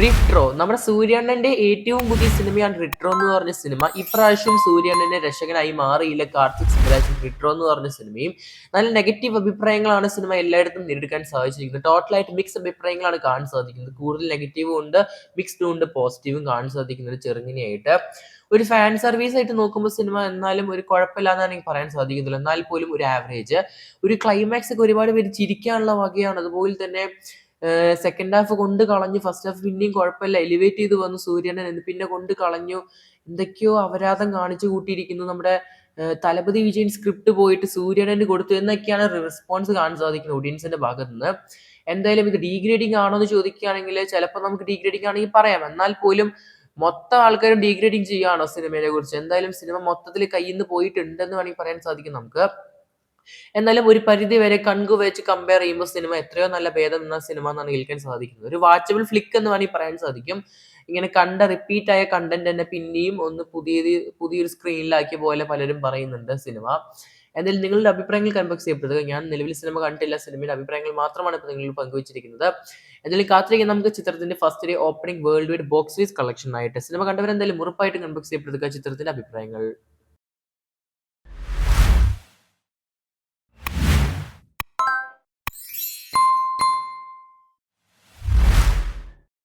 Retro നമ്മുടെ സൂര്യണ്ണന്റെ ഏറ്റവും പുതിയ സിനിമയാണ് റിട്രോ എന്ന് പറഞ്ഞ സിനിമ. ഇപ്രാവശ്യം സൂര്യണ്ണന്റെ രക്ഷകനായി മാറിയില്ല കാർത്തിക് സിംഗരാജൻ റിട്രോ എന്ന് പറഞ്ഞ സിനിമയും നല്ല നെഗറ്റീവ് അഭിപ്രായങ്ങളാണ് സിനിമ എല്ലായിടത്തും നേരിടാൻ സാധിച്ചിരിക്കുന്നത്. ടോട്ടലായിട്ട് മിക്സ് അഭിപ്രായങ്ങളാണ് കാണാൻ സാധിക്കുന്നത്. കൂടുതൽ നെഗറ്റീവും ഉണ്ട് മിക്സ്ഡും ഉണ്ട് പോസിറ്റീവും കാണാൻ സാധിക്കുന്നത് ചെറുങ്ങനെയായിട്ട്. ഒരു ഫാൻ സർവീസ് ആയിട്ട് നോക്കുമ്പോൾ സിനിമ എന്നാലും ഒരു കുഴപ്പമില്ലാന്നാണ് എനിക്ക് പറയാൻ സാധിക്കുന്നില്ല എന്നാൽ പോലും ഒരു ആവറേജ് ഒരു ക്ലൈമാക്സ് ഒക്കെ ഒരുപാട് പേര് ചിരിക്കാനുള്ള വകയാണ്. അതുപോലെ തന്നെ സെക്കൻഡ് ഹാഫ് കൊണ്ട് കളഞ്ഞു. ഫസ്റ്റ് ഹാഫ് പിന്നെയും കുഴപ്പമില്ല. എലിവേറ്റ് ചെയ്ത് വന്നു സൂര്യനെ പിന്നെ കൊണ്ട് കളഞ്ഞു. എന്തൊക്കെയോ അപരാധം കാണിച്ചു കൂട്ടിയിരിക്കുന്നു നമ്മുടെ തലപതി വിജയൻ സ്ക്രിപ്റ്റ് പോയിട്ട് സൂര്യനന് കൊടുത്തു എന്നൊക്കെയാണ് റെസ്പോൺസ് കാണാൻ സാധിക്കുന്നത് ഓഡിയൻസിന്റെ ഭാഗത്ത് നിന്ന് എന്തായാലും ഇത് ഡീഗ്രേഡിംഗ് ആണോ എന്ന് ചോദിക്കുകയാണെങ്കിൽ ചിലപ്പോൾ നമുക്ക് ഡീഗ്രേഡിംഗ് ആണെങ്കിൽ പറയാം. എന്നാൽ പോലും മൊത്തം ആൾക്കാരും ഡീഗ്രേഡിംഗ് ചെയ്യുകയാണോ സിനിമയെ കുറിച്ച് എന്തായാലും സിനിമ മൊത്തത്തിൽ കയ്യിൽ നിന്ന് പോയിട്ടുണ്ടെന്ന് വേണമെങ്കിൽ പറയാൻ സാധിക്കും നമുക്ക്. എന്നാലും ഒരു പരിധി വരെ കൺകു വെച്ച് കമ്പയർ ചെയ്യുമ്പോൾ സിനിമ എത്രയോ നല്ല ഭേദം എന്ന സിനിമ എന്നാണ് കേൾക്കാൻ സാധിക്കുന്നത്. ഒരു വാച്ചബിൾ ഫ്ലിക്ക് എന്ന് വേണമെങ്കിൽ പറയാൻ സാധിക്കും. ഇങ്ങനെ കണ്ട റിപ്പീറ്റ് ആയ കണ്ടന്റ് തന്നെ പിന്നെയും ഒന്ന് പുതിയ പുതിയൊരു സ്ക്രീനിലാക്കിയ പോലെ പലരും പറയുന്നുണ്ട് സിനിമ എന്തായാലും നിങ്ങളുടെ അഭിപ്രായങ്ങൾ കൺബക്സ് ചെയ്യപ്പെടുക ഞാൻ നിലവിൽ സിനിമ കണ്ടിട്ടില്ല. സിനിമയുടെ അഭിപ്രായങ്ങൾ മാത്രമാണ് ഇപ്പോൾ നിങ്ങൾ പങ്കുവച്ചിരിക്കുന്നത്. എന്തായാലും കാത്തിരിക്കാൻ നമുക്ക് ചിത്രത്തിന്റെ first day opening worldwide box office collection ആയിട്ട്. സിനിമ കണ്ടവരെന്തായാലും ഉറപ്പായിട്ടും കൺബക്സ് ചെയ്യപ്പെടുക ചിത്രത്തിന്റെ അഭിപ്രായങ്ങൾ.